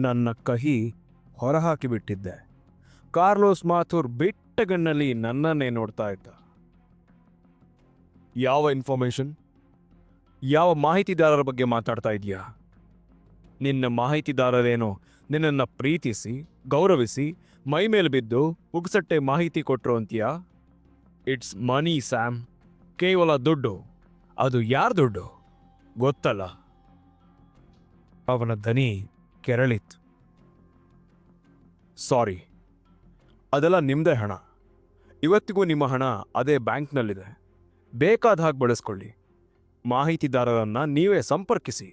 ನನ್ನ ಕಹಿ ಹೊರಹಾಕಿಬಿಟ್ಟಿದ್ದೆ. ಕಾರ್ಲೋಸ್ ಮಾಥುರ್ ಬಿಟ್ಟಗಣ್ಣಲ್ಲಿ ನನ್ನನ್ನೇ ನೋಡ್ತಾ ಇದ್ದ. ಯಾವ ಇನ್ಫಾರ್ಮೇಶನ್ ಯಾವ ಮಾಹಿತಿದಾರರ ಬಗ್ಗೆ ಮಾತಾಡ್ತಾ ಇದೀಯಾ ನಿನ್ನ ಮಾಹಿತಿದಾರರೇನೋ ನಿನ್ನನ್ನು ಪ್ರೀತಿಸಿ, ಗೌರವಿಸಿ, ಮೈ ಮೇಲೆ ಬಿದ್ದು ಉಗ್ಸಟ್ಟೆ ಮಾಹಿತಿ ಕೊಟ್ಟರು ಅಂತೀಯಾ? ಇಟ್ಸ್ ಮನಿ ಸ್ಯಾಮ್ ಕೇವಲ ದುಡ್ಡು. ಅದು ಯಾರ ದುಡ್ಡು? ಗೊತ್ತಲ್ಲ. ಅವನ ದನಿ ಕೆರಳಿತ್ತು. ಸಾರಿ, ಅದೆಲ್ಲ ನಿಮ್ಮದೇ ಹಣ. ಇವತ್ತಿಗೂ ನಿಮ್ಮ ಹಣ ಅದೇ ಬ್ಯಾಂಕ್ನಲ್ಲಿದೆ. ಬೇಕಾದ ಹಾಗೆ ಬಳಸ್ಕೊಳ್ಳಿ. ಮಾಹಿತಿದಾರರನ್ನು ನೀವೇ ಸಂಪರ್ಕಿಸಿ.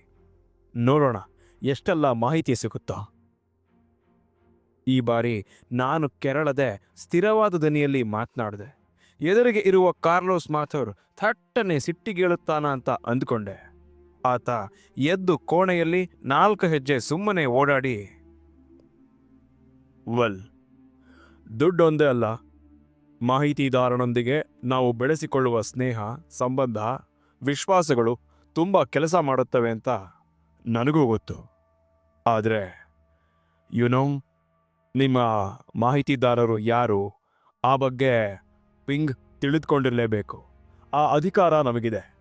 ನೋಡೋಣ, ಎಷ್ಟೆಲ್ಲ ಮಾಹಿತಿ ಸಿಗುತ್ತಾ. ಈ ಬಾರಿ ನಾನು ಕೆರಳದೆ ಸ್ಥಿರವಾದ ದನಿಯಲ್ಲಿ ಮಾತನಾಡಿದೆ. ಎದುರಿಗೆ ಇರುವ ಕಾರ್ಲೋಸ್ ಮಾಥೋರ್ ಥಟ್ಟನೆ ಸಿಟ್ಟಿಗೇಳುತ್ತಾನ ಅಂತ ಅಂದ್ಕೊಂಡೆ. ಆತ ಎದ್ದು ಕೋಣೆಯಲ್ಲಿ ನಾಲ್ಕು ಹೆಜ್ಜೆ ಸುಮ್ಮನೆ ಓಡಾಡಿ, ವೆಲ್, ದುಡ್ಡೊಂದೇ ಅಲ್ಲ. ಮಾಹಿತಿದಾರನೊಂದಿಗೆ ನಾವು ಬೆಳೆಸಿಕೊಳ್ಳುವ ಸ್ನೇಹ, ಸಂಬಂಧ, ವಿಶ್ವಾಸಗಳು ತುಂಬ ಕೆಲಸ ಮಾಡುತ್ತವೆ ಅಂತ ನನಗೂ ಗೊತ್ತು. ಆದರೆ ಯುನೋ ನಿಮ್ಮ ಮಾಹಿತಿದಾರರು ಯಾರು? ಆ ಬಗ್ಗೆ ಪಿಂಗ್ ತಿಳಿದುಕೊಂಡಿರಲೇಬೇಕು. ಆ ಅಧಿಕಾರ ನಮಗಿದೆ.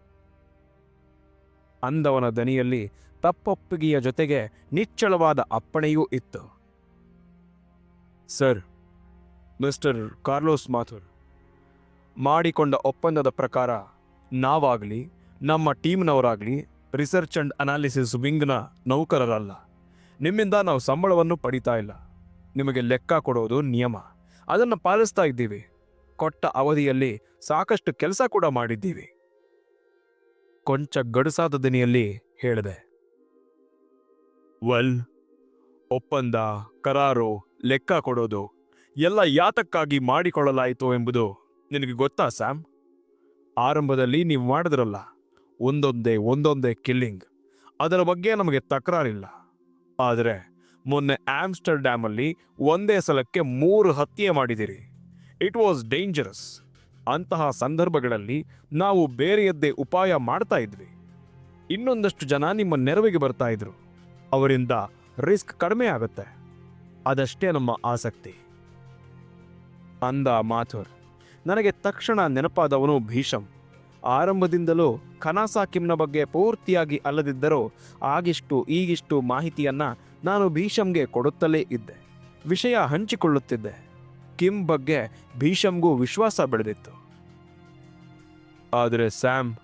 ಅಂದವನ ದನಿಯಲ್ಲಿ ತಪ್ಪೊಪ್ಪಿಗೆಯ ಜೊತೆಗೆ ನಿಚ್ಚಳವಾದ ಅಪ್ಪಣೆಯೂ ಇತ್ತು. ಸರ್, ಮಿಸ್ಟರ್ ಕಾರ್ಲೋಸ್ ಮಾಥುರ್, ಮಾಡಿಕೊಂಡ ಒಪ್ಪಂದದ ಪ್ರಕಾರ ನಾವಾಗಲಿ, ನಮ್ಮ ಟೀಮ್ನವರಾಗಲಿ ರಿಸರ್ಚ್ ಅಂಡ್ ಅನಾಲಿಸಿಸ್ ವಿಂಗ್ನ ನೌಕರರಲ್ಲ. ನಿಮ್ಮಿಂದ ನಾವು ಸಂಬಳವನ್ನು ಪಡಿತಾ ಇಲ್ಲ. ನಿಮಗೆ ಲೆಕ್ಕ ಕೊಡೋದು ನಿಯಮ. ಅದನ್ನು ಪಾಲಿಸ್ತಾ ಇದ್ದೀವಿ. ಕೊಟ್ಟ ಅವಧಿಯಲ್ಲಿ ಸಾಕಷ್ಟು ಕೆಲಸ ಕೂಡ ಮಾಡಿದ್ದೀವಿ. ಕೊಂಚ ಗಡುಸಾದ ದನಿಯಲ್ಲಿ ಹೇಳಿದೆ. ವೆಲ್, ಒಪ್ಪಂದ, ಕರಾರು, ಲೆಕ್ಕ ಕೊಡೋದು, ಎಲ್ಲ ಯಾತಕ್ಕಾಗಿ ಮಾಡಿಕೊಳ್ಳಲಾಯಿತು ಎಂಬುದು ನಿನಗೆ ಗೊತ್ತಾ, ಸ್ಯಾಮ್? ಆರಂಭದಲ್ಲಿ ನೀವು ಮಾಡಿದ್ರಲ್ಲ, ಒಂದೊಂದೇ ಒಂದೊಂದೇ ಕಿಲ್ಲಿಂಗ್. ಅದರ ಬಗ್ಗೆ ನಮಗೆ ತಕರಾರಿಲ್ಲ. ಆದರೆ ಮೊನ್ನೆ ಆಮ್ಸ್ಟರ್ ಡ್ಯಾಮಲ್ಲಿ ಒಂದೇ ಸಲಕ್ಕೆ ಮೂರು ಹತ್ಯೆ ಮಾಡಿದಿರಿ ಇಟ್ ವಾಸ್ ಡೇಂಜರಸ್. ಅಂತಹ ಸಂದರ್ಭಗಳಲ್ಲಿ ನಾವು ಬೇರೆಯದ್ದೇ ಉಪಾಯ ಮಾಡ್ತಾ ಇದ್ವಿ. ಇನ್ನೊಂದಷ್ಟು ಜನ ನಿಮ್ಮ ನೆರವಿಗೆ ಬರ್ತಾ ಇದ್ರು. ಅವರಿಂದ ರಿಸ್ಕ್ ಕಡಿಮೆ ಆಗುತ್ತೆ. ಅದಷ್ಟೇ ನಮ್ಮ ಆಸಕ್ತಿ. ಅಂದ ಮಾಥುರ್. ನನಗೆ ತಕ್ಷಣ ನೆನಪಾದವನು ಭೀಷಂ. ಆರಂಭದಿಂದಲೂ ಖನಾಸಾಕಿಮ್ನ ಬಗ್ಗೆ ಪೂರ್ತಿಯಾಗಿ ಅಲ್ಲದಿದ್ದರೂ ಆಗಿಷ್ಟು ಈಗಿಷ್ಟು ಮಾಹಿತಿಯನ್ನ ನಾನು ಭೀಷಂಗೆ ಕೊಡುತ್ತಲೇ ಇದ್ದೆ. ವಿಷಯ ಹಂಚಿಕೊಳ್ಳುತ್ತಿದ್ದೆ. ಕಿಮ್ ಬಗ್ಗೆ ಭೀಷಮ್ಗೂ ವಿಶ್ವಾಸ ಬೆಳೆದಿತ್ತು. ಆದರೆ ಸ್ಯಾಮ್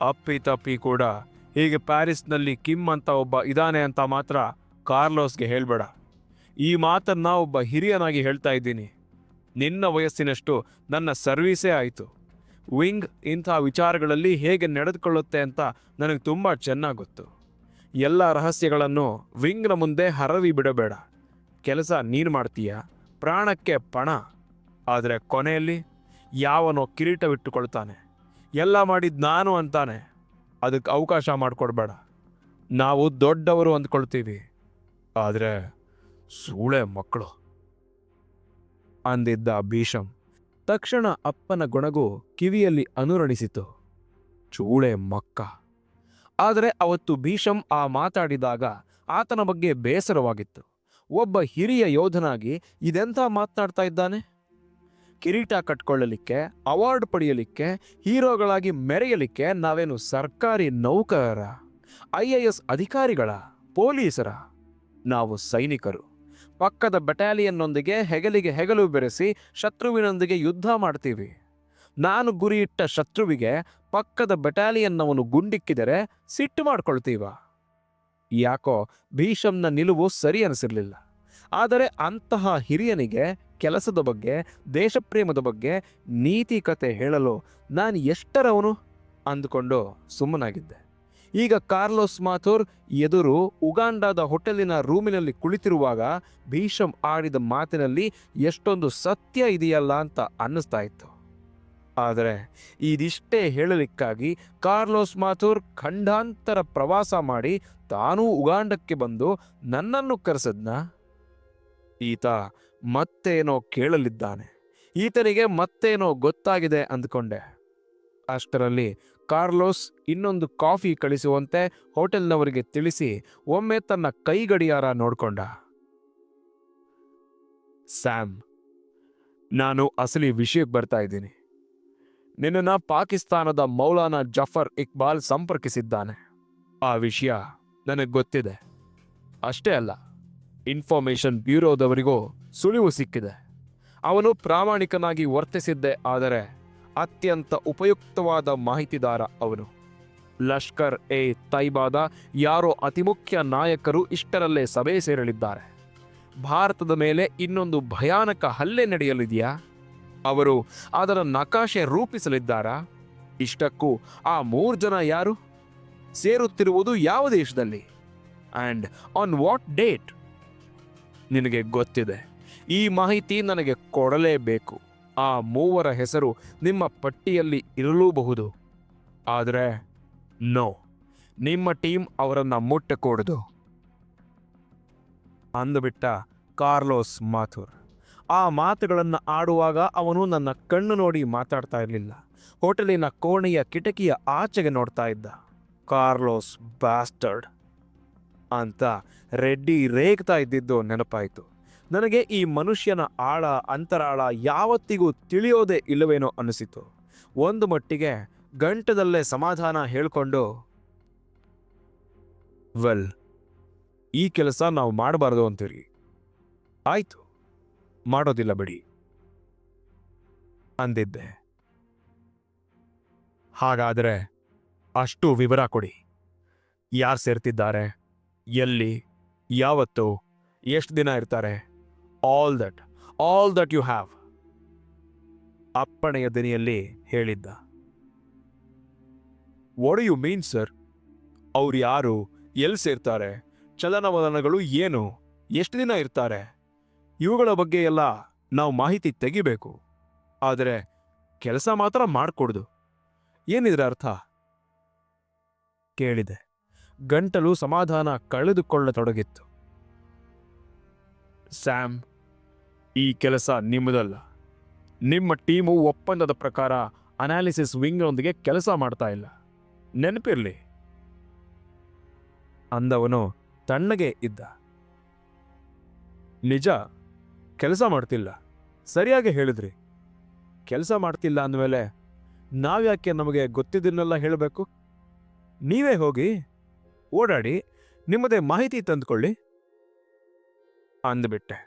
ಅಪ್ಪಿ ತಪ್ಪಿ ಕೂಡ ಹೀಗೆ ಪ್ಯಾರಿಸ್ನಲ್ಲಿ ಕಿಮ್ ಅಂತ ಒಬ್ಬ ಇದಾನೆ ಅಂತ ಮಾತ್ರ ಕಾರ್ಲೋಸ್ಗೆ ಹೇಳಬೇಡ. ಈ ಮಾತನ್ನ ಒಬ್ಬ ಹಿರಿಯನಾಗಿ ಹೇಳ್ತಾ ಇದ್ದೀನಿ. ನಿನ್ನ ವಯಸ್ಸಿನಷ್ಟು ನನ್ನ ಸರ್ವೀಸೇ ಆಯಿತು. ವಿಂಗ್ ಇಂಥ ವಿಚಾರಗಳಲ್ಲಿ ಹೇಗೆ ನಡೆದುಕೊಳ್ಳುತ್ತೆ ಅಂತ ನನಗೆ ತುಂಬ ಚೆನ್ನಾಗಿ ಗೊತ್ತು ಎಲ್ಲ ರಹಸ್ಯಗಳನ್ನು ವಿಂಗ್ನ ಮುಂದೆ ಹರವಿ ಬಿಡಬೇಡ. ಕೆಲಸ ನೀನು ಮಾಡ್ತೀಯ? ಪ್ರಾಣಕ್ಕೆ ಪಣ, ಆದರೆ ಕೊನೆಯಲ್ಲಿ ಯಾವನೋ ಕಿರೀಟವಿಟ್ಟುಕೊಳ್ತಾನೆ. ಎಲ್ಲ ಮಾಡಿದ್ದು ನಾನು ಅಂತಾನೆ. ಅದಕ್ಕೆ ಅವಕಾಶ ಮಾಡಿಕೊಡ್ಬೇಡ. ನಾವು ದೊಡ್ಡವರು ಅಂದ್ಕೊಳ್ತೀವಿ. ಆದರೆ ಸೂಳೆ ಮಕ್ಕಳು. ಅಂದಿದ್ದ ಭೀಷಂ ತಕ್ಷಣ ಅಪ್ಪನ ಗೊಣಗು ಕಿವಿಯಲ್ಲಿ ಅನುರಣಿಸಿತು. ಚೂಳೆ ಮಕ್ಕ. ಆದರೆ ಅವತ್ತು ಭೀಷಂ ಆ ಮಾತಾಡಿದಾಗ ಆತನ ಬಗ್ಗೆ ಬೇಸರವಾಗಿತ್ತು. ಒಬ್ಬ ಹಿರಿಯ ಯೋಧನಾಗಿ ಇದೆಂಥ ಮಾತನಾಡ್ತಾ ಇದ್ದಾನೆ? ಕಿರೀಟ ಕಟ್ಕೊಳ್ಳಲಿಕ್ಕೆ, ಅವಾರ್ಡ್ ಪಡೆಯಲಿಕ್ಕೆ, ಹೀರೋಗಳಾಗಿ ಮೆರೆಯಲಿಕ್ಕೆ ನಾವೇನು ಸರ್ಕಾರಿ ನೌಕರರ, ಐ ಎ ಎಸ್ ಅಧಿಕಾರಿಗಳ, ಪೊಲೀಸರ? ನಾವು ಸೈನಿಕರು. ಪಕ್ಕದ ಬೆಟಾಲಿಯನ್ನೊಂದಿಗೆ ಹೆಗಲಿಗೆ ಹೆಗಲು ಬೆರೆಸಿ ಶತ್ರುವಿನೊಂದಿಗೆ ಯುದ್ಧ ಮಾಡ್ತೀವಿ. ನಾನು ಗುರಿಯಿಟ್ಟ ಶತ್ರುವಿಗೆ ಪಕ್ಕದ ಬೆಟಾಲಿಯನ್ನವನು ಗುಂಡಿಕ್ಕಿದರೆ ಸಿಟ್ಟು ಮಾಡ್ಕೊಳ್ತೀವ? ಯಾಕೋ ಭೀಷಮ್ನ ನಿಲುವು ಸರಿ ಅನಿಸಿರ್ಲಿಲ್ಲ. ಆದರೆ ಅಂತಹ ಹಿರಿಯನಿಗೆ, ಕೆಲಸದ ಬಗ್ಗೆ, ದೇಶಪ್ರೇಮದ ಬಗ್ಗೆ ನೀತಿ ಕತೆ ಹೇಳಲು ನಾನು ಎಷ್ಟರವನು? ಅಂದುಕೊಂಡು ಸುಮ್ಮನಾಗಿದ್ದೆ. ಈಗ ಕಾರ್ಲೋಸ್ ಮಾಥುರ್ ಎದುರು ಉಗಾಂಡಾದ ಹೋಟೆಲಿನ ರೂಮಿನಲ್ಲಿ ಕುಳಿತಿರುವಾಗ ಭೀಷಮ್ ಆಡಿದ ಮಾತಿನಲ್ಲಿ ಎಷ್ಟೊಂದು ಸತ್ಯ ಇದೆಯಲ್ಲ ಅಂತ ಅನ್ನಿಸ್ತಾ ಇತ್ತು. ಆದರೆ ಇದಿಷ್ಟೇ ಹೇಳಲಿಕ್ಕಾಗಿ ಕಾರ್ಲೋಸ್ ಮಾಥೂರ್ ಖಂಡಾಂತರ ಪ್ರವಾಸ ಮಾಡಿ ತಾನೂ ಉಗಾಂಡಕ್ಕೆ ಬಂದು ನನ್ನನ್ನು ಕರೆಸದ್ನ? ಈತ ಮತ್ತೇನೋ ಕೇಳಲಿದ್ದಾನೆ. ಈತನಿಗೆ ಮತ್ತೇನೋ ಗೊತ್ತಾಗಿದೆ ಅಂದ್ಕೊಂಡೆ. ಅಷ್ಟರಲ್ಲಿ ಕಾರ್ಲೋಸ್ ಇನ್ನೊಂದು ಕಾಫಿ ಕಳಿಸುವಂತೆ ಹೋಟೆಲ್ನವರಿಗೆ ತಿಳಿಸಿ ಒಮ್ಮೆ ತನ್ನ ಕೈ ಗಡಿಯಾರ ನೋಡ್ಕೊಂಡ. ಸ್ಯಾಮ್, ನಾನು ಅಸಲಿ ವಿಷಯಕ್ಕೆ ಬರ್ತಾ ಇದ್ದೀನಿ. ನಿನ್ನನ್ನು ಪಾಕಿಸ್ತಾನದ ಮೌಲಾನಾ ಜಫರ್ ಇಕ್ಬಾಲ್ ಸಂಪರ್ಕಿಸಿದ್ದಾನೆ. ಆ ವಿಷಯ ನನಗೆ ಗೊತ್ತಿದೆ. ಅಷ್ಟೇ ಅಲ್ಲ ಇನ್ಫಾರ್ಮೇಶನ್ ಬ್ಯೂರೋದವರಿಗೂ ಸುಳಿವು ಸಿಕ್ಕಿದೆ. ಅವನು ಪ್ರಾಮಾಣಿಕನಾಗಿ ವರ್ತಿಸಿದ್ದೆ, ಆದರೆ ಅತ್ಯಂತ ಉಪಯುಕ್ತವಾದ ಮಾಹಿತಿದಾರ ಅವನು. ಲಷ್ಕರ್ ಎ ತೈಬಾದ ಯಾರೋ ಅತಿಮುಖ್ಯ ನಾಯಕರು ಇಷ್ಟರಲ್ಲೇ ಸಭೆ ಸೇರಲಿದ್ದಾರೆ. ಭಾರತದ ಮೇಲೆ ಇನ್ನೊಂದು ಭಯಾನಕ ಹಲ್ಲೆ ನಡೆಯಲಿದೆಯಾ? ಅವರು ಅದರ ನಕಾಶೆ ರೂಪಿಸಲಿದ್ದಾರಾ? ಇಷ್ಟಕ್ಕೂ ಆ ಮೂರು ಜನ ಯಾರು? ಸೇರುತ್ತಿರುವುದು ಯಾವ ದೇಶದಲ್ಲಿ? ಆ್ಯಂಡ್ ಆನ್ ವಾಟ್ ಡೇಟ್ ನಿನಗೆ ಗೊತ್ತಿದೆ. ಈ ಮಾಹಿತಿ ನನಗೆ ಕೊಡಲೇಬೇಕು. ಆ ಮೂವರ ಹೆಸರು ನಿಮ್ಮ ಪಟ್ಟಿಯಲ್ಲಿ ಇರಲೂಬಹುದು. ಆದರೆ, ನೋ. ನಿಮ್ಮ ಟೀಮ್ ಅವರನ್ನು ಮುಟ್ಟಕೂಡದು ಅಂದುಬಿಟ್ಟ ಕಾರ್ಲೋಸ್ ಮಾಥುರ್. ಆ ಮಾತುಗಳನ್ನು ಆಡುವಾಗ ಅವನು ನನ್ನ ಕಣ್ಣು ನೋಡಿ ಮಾತಾಡ್ತಾ ಇರಲಿಲ್ಲ. ಹೋಟೆಲಿನ ಕೋಣೆಯ ಕಿಟಕಿಯ ಆಚೆಗೆ ನೋಡ್ತಾ ಇದ್ದ. Carlos bastard. ಅಂತ ರೆಡ್ಡಿ ರೇಗ್ತಾ ಇದ್ದಿದ್ದು ನೆನಪಾಯಿತು. ನನಗೆ ಈ ಮನುಷ್ಯನ ಆಳ, ಅಂತರಾಳ ಯಾವತ್ತಿಗೂ ತಿಳಿಯೋದೇ ಇಲ್ಲವೇನೋ ಅನಿಸಿತು. ಒಂದು ಮಟ್ಟಿಗೆ ಗಂಟದಲ್ಲೇ ಸಮಾಧಾನ ಹೇಳ್ಕೊಂಡು, ವೆಲ್, ಈ ಕೆಲಸ ನಾವು ಮಾಡಬಾರ್ದು ಅಂತೀರಿ. ಆಯ್ತು, ಮಾಡೋದಿಲ್ಲ ಬಿಡಿ. ಅಂದಿದ್ದೆ. ಹಾಗಾದರೆ ಅಷ್ಟು ವಿವರ ಕೊಡಿ. ಯಾರು ಸೇರ್ತಿದ್ದಾರೆ? ಎಲ್ಲಿ, ಯಾವತ್ತು, ಎಷ್ಟು ದಿನ ಇರ್ತಾರೆ all that all that you have ಅಪ್ಪಣೆಯ ದನಿಯಲ್ಲಿ ಹೇಳಿದ್ದ. ವಾಟ್ ಯು ಮೀನ್ ಸರ್ ಅವ್ರು ಯಾರು, ಎಲ್ಲಿ ಸೇರ್ತಾರೆ, ಚಲನವಲನಗಳು ಏನು, ಎಷ್ಟು ದಿನ ಇರ್ತಾರೆ, ಇವುಗಳ ಬಗ್ಗೆ ಎಲ್ಲ ನಾವು ಮಾಹಿತಿ ತೆಗಿಬೇಕು. ಆದರೆ ಕೆಲಸ ಮಾತ್ರ ಮಾಡಿಕೊಡ್ದು. ಏನಿದ್ರ ಅರ್ಥ? ಕೇಳಿದೆ. ಗಂಟಲು ಸಮಾಧಾನ ಕಳೆದುಕೊಳ್ಳತೊಡಗಿತ್ತು. ಸ್ಯಾಮ್, ಈ ಕೆಲಸ ನಿಮ್ಮದಲ್ಲ. ನಿಮ್ಮ ಟೀಮು ಒಪ್ಪಂದದ ಪ್ರಕಾರ ಅನಾಲಿಸಿಸ್ ವಿಂಗ್ನೊಂದಿಗೆ ಕೆಲಸ ಮಾಡ್ತಾ ಇಲ್ಲ. ನೆನಪಿರ್ಲಿ. ಅಂದವನು ತಣ್ಣಗೆ ಇದ್ದ. ನಿಜ, ಕೆಲಸ ಮಾಡ್ತಿಲ್ಲ. ಸರಿಯಾಗಿ ಹೇಳಿದ್ರಿ. ಕೆಲಸ ಮಾಡ್ತಿಲ್ಲ ಅಂದಮೇಲೆ ನಾವ್ಯಾಕೆ ನಮಗೆ ಗೊತ್ತಿದ್ದನ್ನೆಲ್ಲ ಹೇಳಬೇಕು? ನೀವೇ ಹೋಗಿ. ಓಡಾಡಿ ನಿಮ್ಮದೇ ಮಾಹಿತಿ ತಂದುಕೊಳ್ಳಿ ಅಂದ್ಬಿಟ್ಟೆ.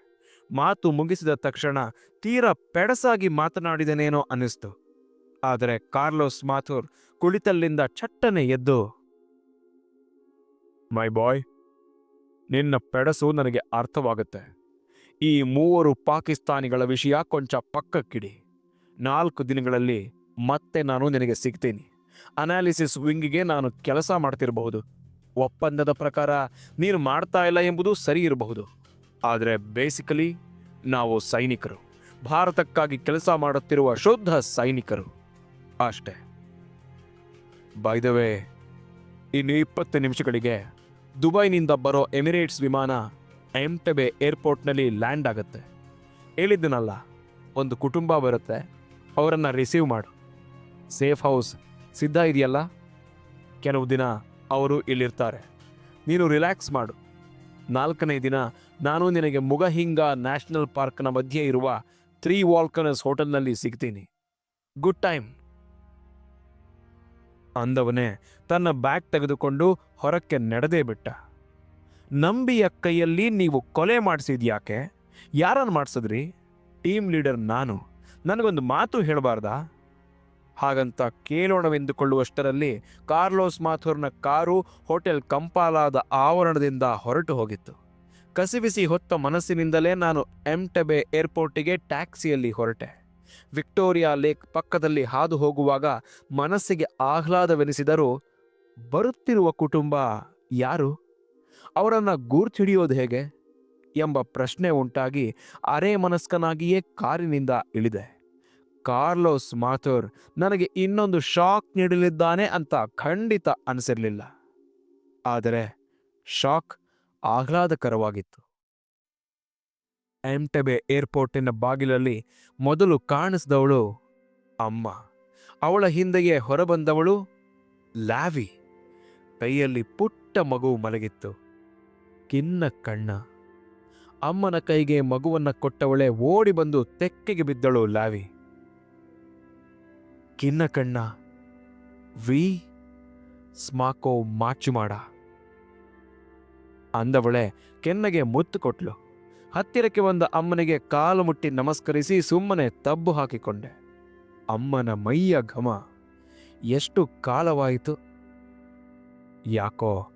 ಮಾತು ಮುಗಿಸಿದ ತಕ್ಷಣ ತೀರಾ ಪೆಡಸಾಗಿ ಮಾತನಾಡಿದನೇನೋ ಅನ್ನಿಸ್ತು. ಆದರೆ ಕಾರ್ಲೋಸ್ ಮಾಥೂರ್ ಕುಳಿತಲ್ಲಿಂದ ಚಟ್ಟನೆ ಎದ್ದು, ಮೈ ಬಾಯ್, ನಿನ್ನ ಪೆಡಸು ನನಗೆ ಅರ್ಥವಾಗುತ್ತೆ. ಈ ಮೂವರು ಪಾಕಿಸ್ತಾನಿಗಳ ವಿಷಯ ಕೊಂಚ ಪಕ್ಕಕ್ಕಿಡಿ. ನಾಲ್ಕು ದಿನಗಳಲ್ಲಿ ಮತ್ತೆ ನಾನು ನಿನಗೆ ಸಿಗ್ತೀನಿ. ಅನಾಲಿಸಿಸ್ ವಿಂಗಿಗೆ ನಾನು ಕೆಲಸ ಮಾಡ್ತಿರಬಹುದು. ಒಪ್ಪಂದದ ಪ್ರಕಾರ ನೀನು ಮಾಡ್ತಾ ಇಲ್ಲ ಎಂಬುದು ಸರಿ ಇರಬಹುದು. ಆದರೆ ಬೇಸಿಕಲಿ ನಾವು ಸೈನಿಕರು. ಭಾರತಕ್ಕಾಗಿ ಕೆಲಸ ಮಾಡುತ್ತಿರುವ ಶುದ್ಧ ಸೈನಿಕರು. ಅಷ್ಟೇ. ಬೈದವೇ ಇನ್ನು ಇಪ್ಪತ್ತು ನಿಮಿಷಗಳಿಗೆ ದುಬೈನಿಂದ ಬರೋ ಎಮಿರೇಟ್ಸ್ ವಿಮಾನ ಎಂಟೆಬೆ ಏರ್ಪೋರ್ಟ್ನಲ್ಲಿ ಲ್ಯಾಂಡ್ ಆಗುತ್ತೆ. ಹೇಳಿದ್ದನಲ್ಲ, ಒಂದು ಕುಟುಂಬ ಬರುತ್ತೆ, ಅವರನ್ನು ರಿಸೀವ್ ಮಾಡು. ಸೇಫ್ ಹೌಸ್ ಸಿದ್ಧ ಇದೆಯಲ್ಲ? ಕೆಲವು ದಿನ ಅವರು ಇಲ್ಲಿರ್ತಾರೆ. ನೀನು ರಿಲ್ಯಾಕ್ಸ್ ಮಾಡು. ನಾಲ್ಕನೇ ದಿನ ನಾನು ನಿನಗೆ ಮುಗಹಿಂಗ ನ್ಯಾಷನಲ್ ಪಾರ್ಕ್ನ ಮಧ್ಯೆ ಇರುವ ತ್ರೀ ವಾಲ್ಕನಸ್ ಹೋಟೆಲ್ನಲ್ಲಿ ಸಿಗ್ತೀನಿ. Good time. ಅಂದವನೇ ತನ್ನ ಬ್ಯಾಗ್ ತೆಗೆದುಕೊಂಡು ಹೊರಕ್ಕೆ ನಡೆದೇ ಬಿಟ್ಟ. ನಂಬಿಯ ಕೈಯಲ್ಲಿ ನೀವು ಕೊಲೆ ಮಾಡಿಸಿದ್ಯಾಕೆ? ಯಾರನ್ನು ಮಾಡಿಸಿದ್ರಿ? ಟೀಮ್ ಲೀಡರ್ ನಾನು. ನನಗೊಂದು ಮಾತು ಹೇಳಬಾರ್ದಾ? ಹಾಗಂತ ಕೇಳೋಣವೆಂದುಕೊಳ್ಳುವಷ್ಟರಲ್ಲಿ ಕಾರ್ಲೋಸ್ ಮಾಥುರ್ನ ಕಾರು ಹೋಟೆಲ್ ಕಂಪಾಲಾದ ಆವರಣದಿಂದ ಹೊರಟು ಹೋಗಿತ್ತು. ಕಸಿವಿಸಿ ಹೊತ್ತ ಮನಸ್ಸಿನಿಂದಲೇ ನಾನು ಎಂಟಬೆ ಏರ್ಪೋರ್ಟಿಗೆ ಟ್ಯಾಕ್ಸಿಯಲ್ಲಿ ಹೊರಟೆ. ವಿಕ್ಟೋರಿಯಾ ಲೇಕ್ ಪಕ್ಕದಲ್ಲಿ ಹಾದು ಹೋಗುವಾಗ ಮನಸ್ಸಿಗೆ ಆಹ್ಲಾದವೆನಿಸಿದರೂ ಬರುತ್ತಿರುವ ಕುಟುಂಬ ಯಾರು? ಅವರನ್ನು ಗೂರ್ಚಿಡಿಯೋದು ಹೇಗೆ? ಎಂಬ ಪ್ರಶ್ನೆ ಉಂಟಾಗಿ ಅರೆ ಮನಸ್ಕನಾಗಿಯೇ ಕಾರಿನಿಂದ ಇಳಿದೆ. ಕಾರ್ಲೋಸ್ ಮಾಥೋರ್ ನನಗೆ ಇನ್ನೊಂದು ಶಾಕ್ ನೀಡಲಿದ್ದಾನೆ ಅಂತ ಖಂಡಿತ ಅನಿಸಿರಲಿಲ್ಲ. ಆದರೆ ಶಾಕ್ ಆಹ್ಲಾದಕರವಾಗಿತ್ತು. ಎಂಟೆಬೆ ಏರ್ಪೋರ್ಟಿನ ಬಾಗಿಲಲ್ಲಿ ಮೊದಲು ಕಾಣಿಸಿದವಳು ಅಮ್ಮ. ಅವಳ ಹಿಂದೆಯೇ ಹೊರಬಂದವಳು ಲ್ಯಾವಿ. ಕೈಯಲ್ಲಿ ಪುಟ್ಟ ಮಗು ಮಲಗಿತ್ತು. ಕಿನ್ನ ಕಣ್ಣ. ಅಮ್ಮನ ಕೈಗೆ ಮಗುವನ್ನು ಕೊಟ್ಟವಳೆ ಓಡಿ ಬಂದು ತೆಕ್ಕೆಗೆ ಬಿದ್ದಳು ಲ್ಯಾವಿ. ಕಿನ್ನ ಕಣ್ಣ. ವಿ. ಸ್ಮಾಕೋ ಮಾಚು ಮಾಡ ಅಂದವಳೆ ಕೆನ್ನಗೆ ಮುತ್ತು ಕೊಟ್ಲು. ಹತ್ತಿರಕ್ಕೆ ಬಂದ ಅಮ್ಮನಿಗೆ ಕಾಲು ಮುಟ್ಟಿ ನಮಸ್ಕರಿಸಿ ಸುಮ್ಮನೆ ತಬ್ಬು ಹಾಕಿಕೊಂಡೆ. ಅಮ್ಮನ ಮೈಯ ಘಮ. ಎಷ್ಟು ಕಾಲವಾಯಿತು? ಯಾಕೋ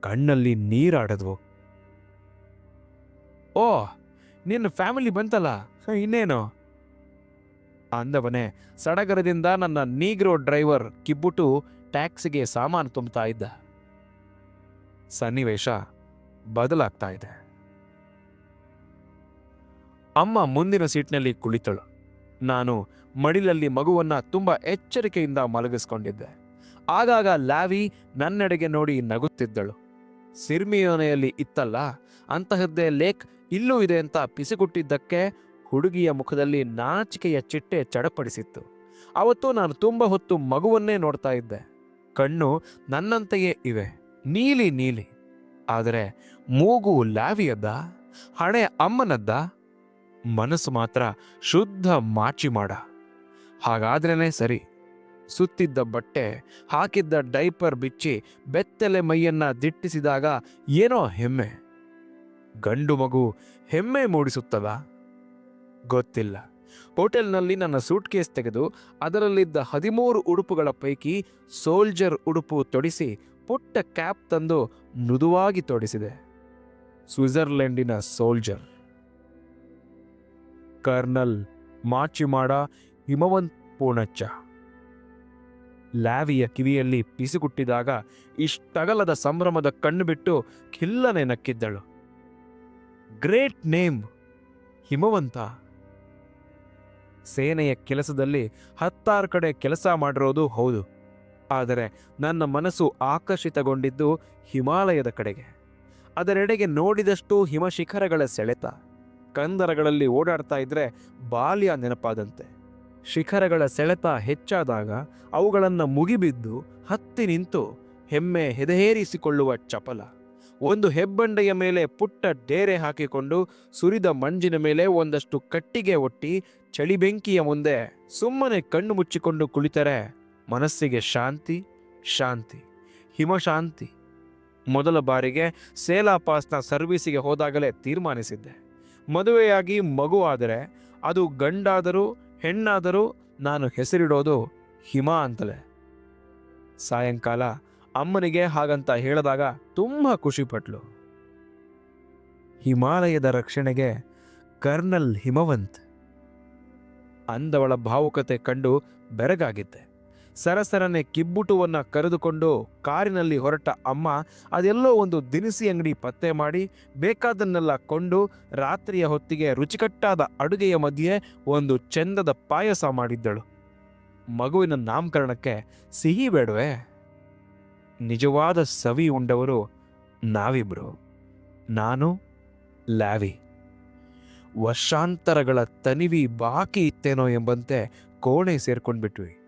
ಕಣ್ಣಲ್ಲಿ ನೀರಾಡದ್ವು. ಓ, ನಿನ್ನ ಫ್ಯಾಮಿಲಿ ಬಂತಲ್ಲ, ಇನ್ನೇನು? ಅಂದವನೇ. ಸಡಗರದಿಂದ ನನ್ನ ನೀಗ್ರೋ ಡ್ರೈವರ್ ಕಿಬ್ಬುಟು ಟ್ಯಾಕ್ಸಿಗೆ ಸಾಮಾನು ತುಂಬುತ್ತಾ ಇದ್ದ. ಸನ್ನಿವೇಶ ಬದಲಾಗ್ತಾ ಇದೆ. ಅಮ್ಮ ಮುಂದಿನ ಸೀಟ್ನಲ್ಲಿ ಕುಳಿತಳು. ನಾನು ಮಡಿಲಲ್ಲಿ ಮಗುವನ್ನ ತುಂಬ ಎಚ್ಚರಿಕೆಯಿಂದ ಮಲಗಿಸ್ಕೊಂಡಿದ್ದೆ. ಆಗಾಗ ಲ್ಯಾವಿ ನನ್ನೆಡೆಗೆ ನೋಡಿ ನಗುತ್ತಿದ್ದಳು. ಸಿರ್ಮಿಯೋನೆಯಲ್ಲಿ ಇತ್ತಲ್ಲ, ಅಂತಹದ್ದೇ ಲೇಕ್ ಇಲ್ಲೂ ಇದೆ ಅಂತ ಪಿಸಿಗುಟ್ಟಿದ್ದಕ್ಕೆ ಹುಡುಗಿಯ ಮುಖದಲ್ಲಿ ನಾಚಿಕೆಯ ಚಿಟ್ಟೆ ಚಡಪಡಿಸಿತ್ತು. ಅವತ್ತು ನಾನು ತುಂಬ ಹೊತ್ತು ಮಗುವನ್ನೇ ನೋಡ್ತಾ ಇದ್ದೆ. ಕಣ್ಣು ನನ್ನಂತೆಯೇ ಇವೆ. ನೀಲಿ ನೀಲಿ. ಆದರೆ ಮೂಗು ಲಾವಿಯದ್ದ? ಹಣೆ ಅಮ್ಮನದ್ದ? ಮನಸ್ಸು ಮಾತ್ರ ಶುದ್ಧ ಮಾಚಿ ಮಾಡ. ಹಾಗಾದ್ರೇ ಸರಿ. ಸುತ್ತಿದ್ದ ಬಟ್ಟೆ, ಹಾಕಿದ್ದ ಡೈಪರ್ ಬಿಚ್ಚಿ ಬೆತ್ತಲೆ ಮೈಯನ್ನ ದಿಟ್ಟಿಸಿದಾಗ ಏನೋ ಹೆಮ್ಮೆ. ಗಂಡು ಮಗು ಹೆಮ್ಮೆ ಮೂಡಿಸುತ್ತದಾ? ಗೊತ್ತಿಲ್ಲ. ಹೋಟೆಲ್ನಲ್ಲಿ ನನ್ನ ಸೂಟ್ ಕೇಸ್ ತೆಗೆದು ಅದರಲ್ಲಿದ್ದ ಹದಿಮೂರು ಉಡುಪುಗಳ ಪೈಕಿ ಸೋಲ್ಜರ್ ಉಡುಪು ತೊಡಿಸಿ ಪುಟ್ಟ ಕ್ಯಾಪ್ ತಂದು ಮೃದುವಾಗಿ ತೊಡಿಸಿದೆ. ಸ್ವಿಟ್ಜರ್ಲೆಂಡಿನ ಸೋಲ್ಜರ್. ಕರ್ನಲ್ ಮಾಚಿಮಾಡ ಹಿಮವಂತ್ ಪೂಣಚ್ಚ ಲ್ಯಾವಿಯ ಕಿವಿಯಲ್ಲಿ ಪಿಸುಗುಟ್ಟಿದಾಗ ಇಷ್ಟಗಲದ ಸಂಭ್ರಮದ ಕಣ್ಣು ಬಿಟ್ಟು ಖಿಲ್ಲನೆ ನಕ್ಕಿದ್ದಳು. Great name Himavanta. ಸೇನೆಯ ಕೆಲಸದಲ್ಲಿ ಹತ್ತಾರು ಕಡೆ ಕೆಲಸ ಮಾಡಿರೋದು ಹೌದು. ಆದರೆ ನನ್ನ ಮನಸ್ಸು ಆಕರ್ಷಿತಗೊಂಡಿದ್ದು ಹಿಮಾಲಯದ ಕಡೆಗೆ. ಅದರೆಡೆಗೆ ನೋಡಿದಷ್ಟು ಹಿಮಶಿಖರಗಳ ಸೆಳೆತ. ಕಂದರಗಳಲ್ಲಿ ಓಡಾಡ್ತಾ ಇದ್ರೆ ಬಾಲ್ಯ ನೆನಪಾದಂತೆ. ಶಿಖರಗಳ ಸೆಳೆತ ಹೆಚ್ಚಾದಾಗ ಅವುಗಳನ್ನು ಮುಗಿಬಿದ್ದು ಹತ್ತಿ ನಿಂತು ಹೆಮ್ಮೆ ಹೆದೆಹೇರಿಸಿಕೊಳ್ಳುವ ಚಪಲ. ಒಂದು ಹೆಬ್ಬಂಡೆಯ ಮೇಲೆ ಪುಟ್ಟ ಡೇರೆ ಹಾಕಿಕೊಂಡು ಸುರಿದ ಮಂಜಿನ ಮೇಲೆ ಒಂದಷ್ಟು ಕಟ್ಟಿಗೆ ಒಟ್ಟಿ ಚಳಿ ಬೆಂಕಿಯ ಮುಂದೆ ಸುಮ್ಮನೆ ಕಣ್ಣು ಮುಚ್ಚಿಕೊಂಡು ಕುಳಿತರೆ ಮನಸ್ಸಿಗೆ ಶಾಂತಿ ಶಾಂತಿ ಹಿಮಶಾಂತಿ ಮೊದಲ ಬಾರಿಗೆ ಸೇಲಾ ಪಾಸ್ನ ಸರ್ವೀಸಿಗೆ ಹೋದಾಗಲೇ ತೀರ್ಮಾನಿಸಿದ್ದೆ. ಮದುವೆಯಾಗಿ ಮಗು ಆದರೆ ಅದು ಗಂಡಾದರೂ ಹೆಣ್ಣಾದರೂ ನಾನು ಹೆಸರಿಡೋದು ಹಿಮ ಅಂತಲೇ. ಸಾಯಂಕಾಲ ಅಮ್ಮನಿಗೆ ಹಾಗಂತ ಹೇಳಿದಾಗ ತುಂಬ ಖುಷಿಪಟ್ಲು. ಹಿಮಾಲಯದ ರಕ್ಷಣೆಗೆ ಕರ್ನಲ್ ಹಿಮವಂತ್ ಅಂದವಳ ಭಾವುಕತೆ ಕಂಡು ಬೆರಗಾಗಿದ್ದೆ. ಸರಸರನೆ ಕಿಬ್ಬುಟುವನ್ನು ಕರೆದುಕೊಂಡು ಕಾರಿನಲ್ಲಿ ಹೊರಟ ಅಮ್ಮ ಅದೆಲ್ಲೋ ಒಂದು ದಿನಸಿ ಅಂಗಡಿ ಪತ್ತೆ ಮಾಡಿ ಬೇಕಾದನ್ನೆಲ್ಲ ಕೊಂಡು ರಾತ್ರಿಯ ಹೊತ್ತಿಗೆ ರುಚಿಕಟ್ಟಾದ ಅಡುಗೆಯ ಮಧ್ಯೆ ಒಂದು ಚೆಂದದ ಪಾಯಸ ಮಾಡಿದ್ದಳು. ಮಗುವಿನ ನಾಮಕರಣಕ್ಕೆ ಸಿಹಿ ಬೇಡವೇ? ನಿಜವಾದ ಸವಿ ಉಂಡವರು ನಾವಿಬ್ರು. ನಾನು, ಲ್ಯಾವಿ. ವರ್ಷಾಂತರಗಳ ತನಿವಿ ಬಾಕಿ ಇತ್ತೇನೋ ಎಂಬಂತೆ ಕೋಣೆ ಸೇರ್ಕೊಂಡ್ಬಿಟ್ವಿ.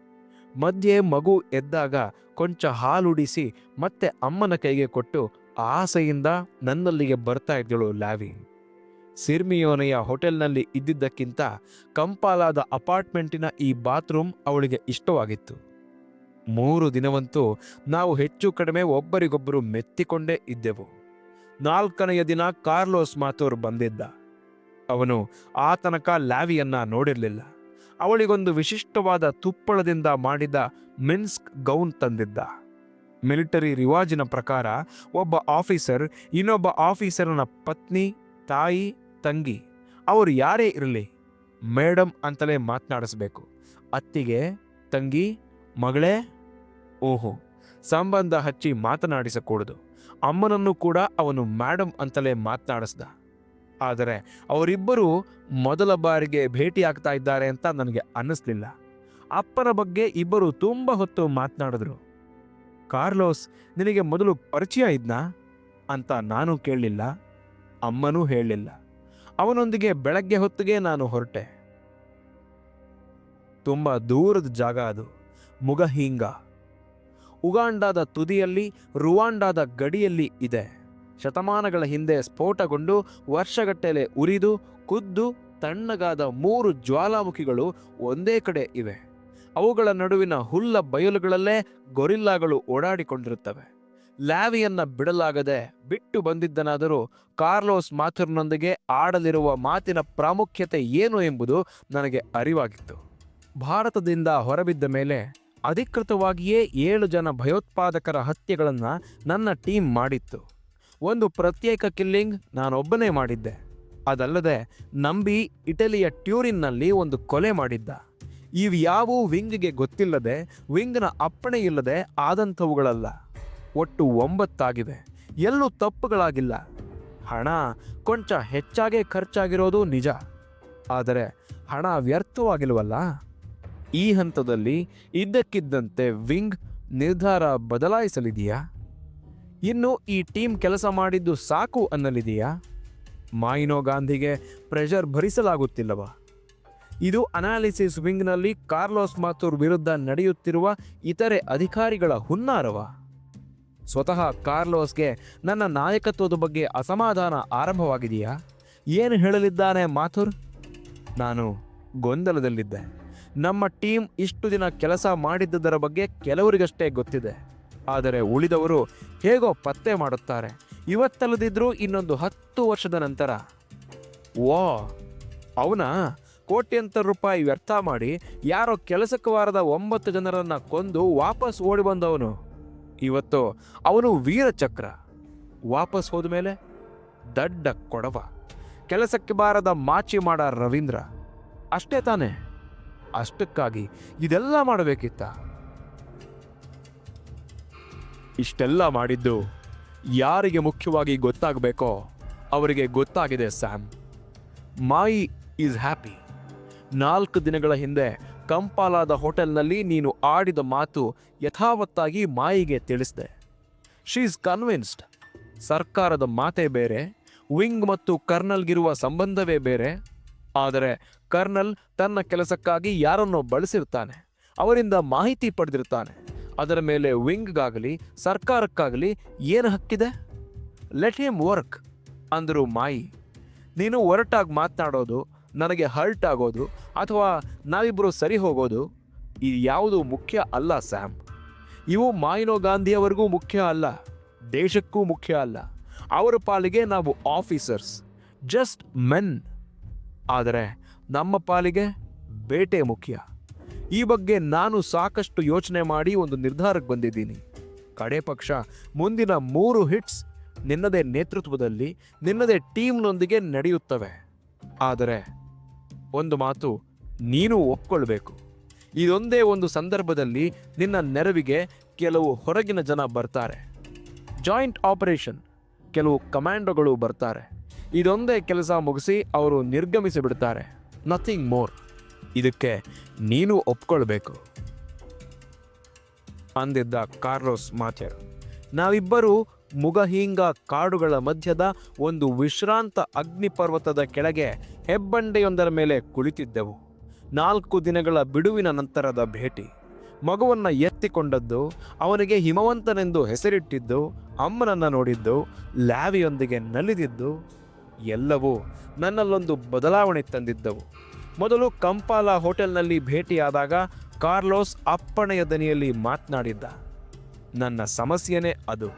ಮಧ್ಯೆ ಮಗು ಎದ್ದಾಗ ಕೊಂಚ ಹಾಲುಡಿಸಿ ಮತ್ತೆ ಅಮ್ಮನ ಕೈಗೆ ಕೊಟ್ಟು ಆಸೆಯಿಂದ ನನ್ನಲ್ಲಿಗೆ ಬರ್ತಾ ಇದ್ದಳು ಲ್ಯಾವಿ. ಸಿರ್ಮಿಯೋನೆಯ ಹೋಟೆಲ್ನಲ್ಲಿ ಇದ್ದಿದ್ದಕ್ಕಿಂತ ಕಂಪಾಲಾದ ಅಪಾರ್ಟ್ಮೆಂಟಿನ ಈ ಬಾತ್ರೂಮ್ ಅವಳಿಗೆ ಇಷ್ಟವಾಗಿತ್ತು. ಮೂರು ದಿನವಂತೂ ನಾವು ಹೆಚ್ಚು ಕಡಿಮೆ ಒಬ್ಬರಿಗೊಬ್ಬರು ಮೆತ್ತಿಕೊಂಡೇ ಇದ್ದೆವು. ನಾಲ್ಕನೆಯ ದಿನ ಕಾರ್ಲೋಸ್ ಮಾತೋರ್ ಬಂದಿದ್ದ. ಅವನು ಆ ತನಕ ಲ್ಯಾವಿಯನ್ನ ನೋಡಿರಲಿಲ್ಲ. ಅವಳಿಗೊಂದು ವಿಶಿಷ್ಟವಾದ ತುಪ್ಪಳದಿಂದ ಮಾಡಿದ ಮಿನ್ಸ್ಕ್ ಗೌನ್ ತಂದಿದ್ದ. ಮಿಲಿಟರಿ ರಿವಾಜಿನ ಪ್ರಕಾರ ಒಬ್ಬ ಆಫೀಸರ್ ಇನ್ನೊಬ್ಬ ಆಫೀಸರನ ಪತ್ನಿ, ತಾಯಿ, ತಂಗಿ, ಅವರು ಯಾರೇ ಇರಲಿ ಮೇಡಮ್ ಅಂತಲೇ ಮಾತನಾಡಿಸ್ಬೇಕು. ಅತ್ತಿಗೆ, ತಂಗಿ, ಮಗಳೇ ಓಹೋ, ಸಂಬಂಧ ಹಚ್ಚಿ ಮಾತನಾಡಿಸಕೂಡದು. ಅಮ್ಮನನ್ನು ಕೂಡ ಅವನು ಮ್ಯಾಡಮ್ ಅಂತಲೇ ಮಾತನಾಡಿಸ್ದ. ಆದರೆ ಅವರಿಬ್ಬರು ಮೊದಲ ಬಾರಿಗೆ ಭೇಟಿಯಾಗ್ತಾ ಇದ್ದಾರೆ ಅಂತ ನನಗೆ ಅನ್ನಿಸ್ಲಿಲ್ಲ. ಅಪ್ಪನ ಬಗ್ಗೆ ಇಬ್ಬರು ತುಂಬ ಹೊತ್ತು ಮಾತನಾಡಿದ್ರು. ಕಾರ್ಲೋಸ್, ನಿನಗೆ ಮೊದಲು ಪರಿಚಯ ಇದ್ನಾ? ಅಂತ ನಾನು ಕೇಳಲಿಲ್ಲ. ಅಮ್ಮನೂ ಹೇಳಲಿಲ್ಲ. ಅವನೊಂದಿಗೆ ಬೆಳಗ್ಗೆ ಹೊತ್ತಿಗೆ ನಾನು ಹೊರಟೆ. ತುಂಬ ದೂರದ ಜಾಗ ಅದು. ಮುಗಹೀಂಗ. ಉಗಾಂಡಾದ ತುದಿಯಲ್ಲಿ, ರುವಾಂಡಾದ ಗಡಿಯಲ್ಲಿ ಇದೆ. ಶತಮಾನಗಳ ಹಿಂದೆ ಸ್ಫೋಟಗೊಂಡು, ವರ್ಷಗಟ್ಟಲೆ ಉರಿದು, ಕುದ್ದು, ತಣ್ಣಗಾದ ಮೂರು ಜ್ವಾಲಾಮುಖಿಗಳು ಒಂದೇ ಕಡೆ ಇವೆ. ಅವುಗಳ ನಡುವಿನ ಹುಲ್ಲ ಬಯಲುಗಳಲ್ಲೇ ಗೊರಿಲ್ಲಾಗಳು ಓಡಾಡಿಕೊಂಡಿರುತ್ತವೆ. ಲ್ಯಾವಿಯನ್ನ ಬಿಡಲಾಗದೆ ಬಿಟ್ಟು ಬಂದಿದ್ದನಾದರೂ ಕಾರ್ಲೋಸ್ ಮಾಥುರ್ನೊಂದಿಗೆ ಆಡಲಿರುವ ಮಾತಿನ ಪ್ರಾಮುಖ್ಯತೆ ಏನು ಎಂಬುದು ನನಗೆ ಅರಿವಾಗಿತ್ತು. ಭಾರತದಿಂದ ಹೊರಬಿದ್ದ ಮೇಲೆ ಅಧಿಕೃತವಾಗಿಯೇ ಏಳು ಜನ ಭಯೋತ್ಪಾದಕರ ಹತ್ಯೆಗಳನ್ನು ನನ್ನ ಟೀಮ್ ಮಾಡಿತ್ತು. ಒಂದು ಪ್ರತ್ಯೇಕ ಕಿಲ್ಲಿಂಗ್ ನಾನೊಬ್ಬನೇ ಮಾಡಿದ್ದೆ. ಅದಲ್ಲದೆ ನಂಬಿ ಇಟಲಿಯ ಟ್ಯೂರಿನ್ನಲ್ಲಿ ಒಂದು ಕೊಲೆ ಮಾಡಿದ್ದ. ಇವ್ಯಾವೂ ವಿಂಗ್ಗೆ ಗೊತ್ತಿಲ್ಲದೆ, ವಿಂಗ್ನ ಅಪ್ಪಣೆ ಇಲ್ಲದೆ ಆದಂಥವುಗಳಲ್ಲ. ಒಟ್ಟು ಒಂಬತ್ತಾಗಿದೆ. ಎಲ್ಲೂ ತಪ್ಪುಗಳಾಗಿಲ್ಲ. ಹಣ ಕೊಂಚ ಹೆಚ್ಚಾಗೇ ಖರ್ಚಾಗಿರೋದು ನಿಜ. ಆದರೆ ಹಣ ವ್ಯರ್ಥವಾಗಿಲ್ವಲ್ಲ? ಈ ಹಂತದಲ್ಲಿ ಇದ್ದಕ್ಕಿದ್ದಂತೆ ವಿಂಗ್ ನಿರ್ಧಾರ ಬದಲಾಯಿಸಲಿದೆಯಾ? ಇನ್ನು ಈ ಟೀಮ್ ಕೆಲಸ ಮಾಡಿದ್ದು ಸಾಕು ಅನ್ನಲಿದೆಯಾ? ಮಾಯಿನೋ ಗಾಂಧಿಗೆ ಪ್ರೆಷರ್ ಭರಿಸಲಾಗುತ್ತಿಲ್ಲವಾ? ಇದು ಅನಾಲಿಸಿಸ್ ವಿಂಗ್ನಲ್ಲಿ ಕಾರ್ಲೋಸ್ ಮಾಥುರ್ ವಿರುದ್ಧ ನಡೆಯುತ್ತಿರುವ ಇತರೆ ಅಧಿಕಾರಿಗಳ ಹುನ್ನಾರವ? ಸ್ವತಃ ಕಾರ್ಲೋಸ್ಗೆ ನನ್ನ ನಾಯಕತ್ವದ ಬಗ್ಗೆ ಅಸಮಾಧಾನ ಆರಂಭವಾಗಿದೆಯಾ? ಏನು ಹೇಳಲಿದ್ದಾನೆ ಮಾಥುರ್? ನಾನು ಗೊಂದಲದಲ್ಲಿದ್ದೆ. ನಮ್ಮ ಟೀಮ್ ಇಷ್ಟು ದಿನ ಕೆಲಸ ಮಾಡಿದ್ದುದರ ಬಗ್ಗೆ ಕೆಲವರಿಗಷ್ಟೇ ಗೊತ್ತಿದೆ. ಆದರೆ ಉಳಿದವರು ಹೇಗೋ ಪತ್ತೆ ಮಾಡುತ್ತಾರೆ. ಇವತ್ತಲ್ಲದಿದ್ದರೂ ಇನ್ನೊಂದು ಹತ್ತು ವರ್ಷದ ನಂತರ. ವಾ ಅವನ? ಕೋಟ್ಯಂತರ ರೂಪಾಯಿ ವ್ಯರ್ಥ ಮಾಡಿ ಯಾರೋ ಕೆಲಸಕ್ಕೆ ವಾರದ ಒಂಬತ್ತು ಜನರನ್ನು ಕೊಂದು ವಾಪಸ್ ಓಡಿ ಬಂದವನು. ಇವತ್ತು ಅವನು ವೀರಚಕ್ರ. ವಾಪಸ್ ಹೋದ್ಮೇಲೆ ದಡ್ಡ ಕೊಡವ. ಕೆಲಸಕ್ಕೆ ಬಾರದ ಮಾಚಿ ಮಾಡ ರವೀಂದ್ರ. ಅಷ್ಟೇ ತಾನೇ? ಅಷ್ಟಕ್ಕಾಗಿ ಇದೆಲ್ಲ ಮಾಡಬೇಕಿತ್ತ? ಇಷ್ಟೆಲ್ಲ ಮಾಡಿದ್ದು ಯಾರಿಗೆ ಮುಖ್ಯವಾಗಿ ಗೊತ್ತಾಗಬೇಕೋ ಅವರಿಗೆ ಗೊತ್ತಾಗಿದೆ, ಸ್ಯಾಮ್. Mayi is happy. ನಾಲ್ಕು ದಿನಗಳ ಹಿಂದೆ ಕಂಪಾಲಾದ ಹೋಟೆಲ್ನಲ್ಲಿ ನೀನು ಆಡಿದ ಮಾತು ಯಥಾವತ್ತಾಗಿ ಮಾಯಿಗೆ ತಿಳಿಸಿದೆ. She is convinced. ಸರ್ಕಾರದ ಮಾತೇ ಬೇರೆ, ವಿಂಗ್ ಮತ್ತು ಕರ್ನಲ್ಗಿರುವ ಸಂಬಂಧವೇ ಬೇರೆ, ಆದರೆ ಕರ್ನಲ್ ತನ್ನ ಕೆಲಸಕ್ಕಾಗಿ ಯಾರನ್ನೋ ಬಳಸಿರ್ತಾನೆ. ಅವರಿಂದ ಮಾಹಿತಿ ಪಡೆದಿರ್ತಾನೆ. ಅದರ ಮೇಲೆ ವಿಂಗ್ಗಾಗಲಿ, ಸರ್ಕಾರಕ್ಕಾಗಲಿ ಏನು ಹಕ್ಕಿದೆ? ಲೆಟ್ ಹಿಮ್ ವರ್ಕ್ ಅಂದರು ಮಾಯಿ. ನೀನು ಒರಟಾಗಿ ಮಾತನಾಡೋದು, ನನಗೆ ಹರ್ಟ್ ಆಗೋದು, ಅಥವಾ ನಾವಿಬ್ಬರು ಸರಿ ಹೋಗೋದು, ಇದು ಯಾವುದು ಮುಖ್ಯ ಅಲ್ಲ, ಸ್ಯಾಮ್. ಇವು ಮಾಯಿನೋ ಗಾಂಧಿಯವರೆಗೂ ಮುಖ್ಯ ಅಲ್ಲ, ದೇಶಕ್ಕೂ ಮುಖ್ಯ ಅಲ್ಲ. ಅವರ ಪಾಲಿಗೆ ನಾವು ಆಫೀಸರ್ಸ್, ಜಸ್ಟ್ ಮೆನ್. ಆದರೆ ನಮ್ಮ ಪಾಲಿಗೆ ಬೇಟೆ ಮುಖ್ಯ. ಈ ಬಗ್ಗೆ ನಾನು ಸಾಕಷ್ಟು ಯೋಚನೆ ಮಾಡಿ ಒಂದು ನಿರ್ಧಾರಕ್ಕೆ ಬಂದಿದ್ದೀನಿ. ಕಡೆ ಪಕ್ಷ ಮುಂದಿನ ಮೂರು ಹಿಟ್ಸ್ ನಿನ್ನದೇ ನೇತೃತ್ವದಲ್ಲಿ, ನಿನ್ನದೇ ಟೀಮ್ನೊಂದಿಗೆ ನಡೆಯುತ್ತವೆ. ಆದರೆ ಒಂದು ಮಾತು ನೀನು ಒಪ್ಕೊಳ್ಬೇಕು. ಇದೊಂದೇ ಒಂದು ಸಂದರ್ಭದಲ್ಲಿ ನಿನ್ನ ನೆರವಿಗೆ ಕೆಲವು ಹೊರಗಿನ ಜನ ಬರ್ತಾರೆ. ಜಾಯಿಂಟ್ ಆಪರೇಷನ್, ಕೆಲವು ಕಮಾಂಡೋಗಳು ಬರ್ತಾರೆ. ಇದೊಂದೇ ಕೆಲಸ ಮುಗಿಸಿ ಅವರು ನಿರ್ಗಮಿಸಿ ಬಿಡ್ತಾರೆ ನಥಿಂಗ್ ಮೋರ್ ಇದಕ್ಕೆ ನೀನು ಒಪ್ಕೊಳ್ಬೇಕು. ಅಂದಿದ್ದ ಕಾರ್ಲೋಸ್ ಮಾಥೆರ್. ನಾವಿಬ್ಬರು ಮುಗಹೀಂಗ ಕಾಡುಗಳ ಮಧ್ಯದ ಒಂದು ವಿಶ್ರಾಂತ ಅಗ್ನಿಪರ್ವತದ ಕೆಳಗೆ ಹೆಬ್ಬಂಡೆಯೊಂದರ ಮೇಲೆ ಕುಳಿತಿದ್ದೆವು. ನಾಲ್ಕು ದಿನಗಳ ಬಿಡುವಿನ ನಂತರದ ಭೇಟಿ. ಮಗುವನ್ನು ಎತ್ತಿಕೊಂಡದ್ದು, ಅವನಿಗೆ ಹಿಮವಂತನೆಂದು ಹೆಸರಿಟ್ಟಿದ್ದು, ಅಮ್ಮನನ್ನು ನೋಡಿದ್ದು ಲ್ಯಾವಿಯೊಂದಿಗೆ ನಲಿದಿದ್ದು ಎಲ್ಲವೂ ನನ್ನಲ್ಲೊಂದು ಬದಲಾವಣೆ ತಂದಿದ್ದವು. ಮೊದಲು ಕಂಪಾಲ ಹೋಟೆಲ್ನಲ್ಲಿ ಭೇಟಿಯಾದಾಗ ಕಾರ್ಲೋಸ್ ಅಪ್ಪಣೆಯ ದನಿಯಲ್ಲಿ ಮಾತನಾಡಿದ್ದ, ನನ್ನ ಸಮಸ್ಯೆನೇ ಅದು.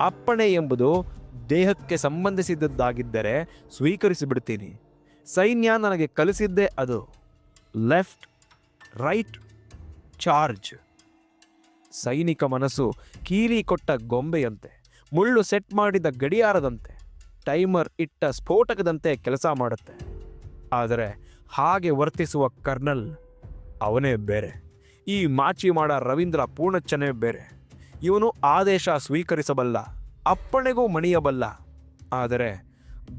ಅಪ್ಪಣೆ ಎಂಬುದು ದೇಹಕ್ಕೆ ಸಂಬಂಧಿಸಿದ್ದದ್ದಾಗಿದ್ದರೆ ಸ್ವೀಕರಿಸಿಬಿಡ್ತೀನಿ. ಸೈನ್ಯ ನನಗೆ ಕಲಿಸಿದ್ದೇ ಅದು. Left, right, charge. ಸೈನಿಕ ಮನಸ್ಸು ಕೀಲಿ ಕೊಟ್ಟ ಗೊಂಬೆಯಂತೆ, ಮುಳ್ಳು ಸೆಟ್ ಮಾಡಿದ ಗಡಿಯಾರದಂತೆ. ಟೈಮರ್ ಇಟ್ಟ ಸ್ಫೋಟಕದಂತೆ ಕೆಲಸ ಮಾಡುತ್ತೆ. ಆದರೆ ಹಾಗೆ ವರ್ತಿಸುವ ಕರ್ನಲ್ ಅವನೇ ಬೇರೆ. ಈ ಮಾಚಿ ಮಾಡ ರವೀಂದ್ರ ಪೂರ್ಣಚ್ಚನೇ ಬೇರೆ. ಇವನು ಆದೇಶ ಸ್ವೀಕರಿಸಬಲ್ಲ, ಅಪ್ಪಣೆಗೂ ಮಣಿಯಬಲ್ಲ. ಆದರೆ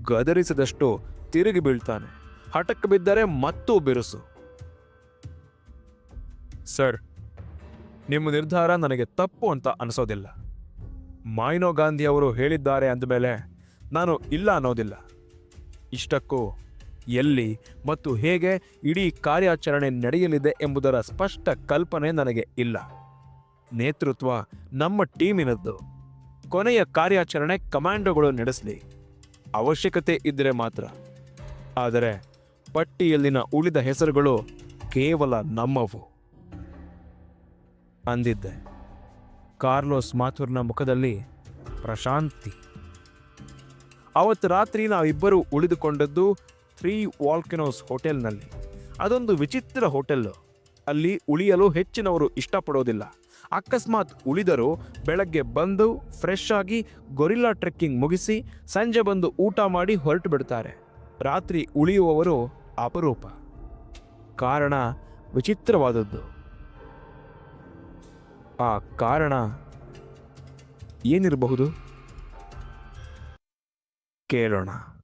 ಗದರಿಸಿದಷ್ಟು ತಿರುಗಿ ಬೀಳ್ತಾನೆ. ಹಠಕ್ಕೆ ಬಿದ್ದರೆ ಮತ್ತೂ ಬಿರುಸು. ಸರ್, ನಿಮ್ಮ ನಿರ್ಧಾರ ನನಗೆ ತಪ್ಪು ಅಂತ ಅನಿಸೋದಿಲ್ಲ. ಮಾಯಿನೋ ಗಾಂಧಿ ಅವರು ಹೇಳಿದ್ದಾರೆ ಅಂದಮೇಲೆ ನಾನು ಇಲ್ಲ ಅನ್ನೋದಿಲ್ಲ. ಇಷ್ಟಕ್ಕೂ ಎಲ್ಲಿ ಮತ್ತು ಹೇಗೆ ಇಡೀ ಕಾರ್ಯಾಚರಣೆ ನಡೆಯಲಿದೆ ಎಂಬುದರ ಸ್ಪಷ್ಟ ಕಲ್ಪನೆ ನನಗೆ ಇಲ್ಲ. ನೇತೃತ್ವ ನಮ್ಮ ಟೀಮಿನದ್ದು. ಕೊನೆಯ ಕಾರ್ಯಾಚರಣೆ ಕಮಾಂಡೋಗಳು ನಡೆಸಲಿ. ಅವಶ್ಯಕತೆ ಇದ್ದರೆ ಮಾತ್ರ. ಆದರೆ ಪಟ್ಟಿಯಲ್ಲಿನ ಉಳಿದ ಹೆಸರುಗಳು ಕೇವಲ ನಮ್ಮವು. ಅಂದಿದ್ದೆ. ಕಾರ್ಲೋಸ್ ಮಾಥುರ್ನ ಮುಖದಲ್ಲಿ ಪ್ರಶಾಂತಿ. ಅವತ್ತು ರಾತ್ರಿ ನಾವಿಬ್ಬರು ಉಳಿದುಕೊಂಡದ್ದು ತ್ರೀ ವಾಲ್ಕಿನೋಸ್ ಹೋಟೆಲ್ನಲ್ಲಿ. ಅದೊಂದು ವಿಚಿತ್ರ ಹೋಟೆಲ್ಲು ಅಲ್ಲಿ ಉಳಿಯಲು ಹೆಚ್ಚಿನವರು ಇಷ್ಟಪಡೋದಿಲ್ಲ. ಅಕಸ್ಮಾತ್ ಉಳಿದರು ಬೆಳಗ್ಗೆ ಬಂದು ಫ್ರೆಶ್ ಆಗಿ ಗೊರಿಲ್ಲಾ ಟ್ರೆಕ್ಕಿಂಗ್ ಮುಗಿಸಿ ಸಂಜೆ ಬಂದು ಊಟ ಮಾಡಿ ಹೊರಟು ಬಿಡ್ತಾರೆ. ರಾತ್ರಿ ಉಳಿಯುವವರು ಅಪರೂಪ. ಕಾರಣ ವಿಚಿತ್ರವಾದದ್ದು. ಆ ಕಾರಣ ಏನಿರಬಹುದು? 给了呢。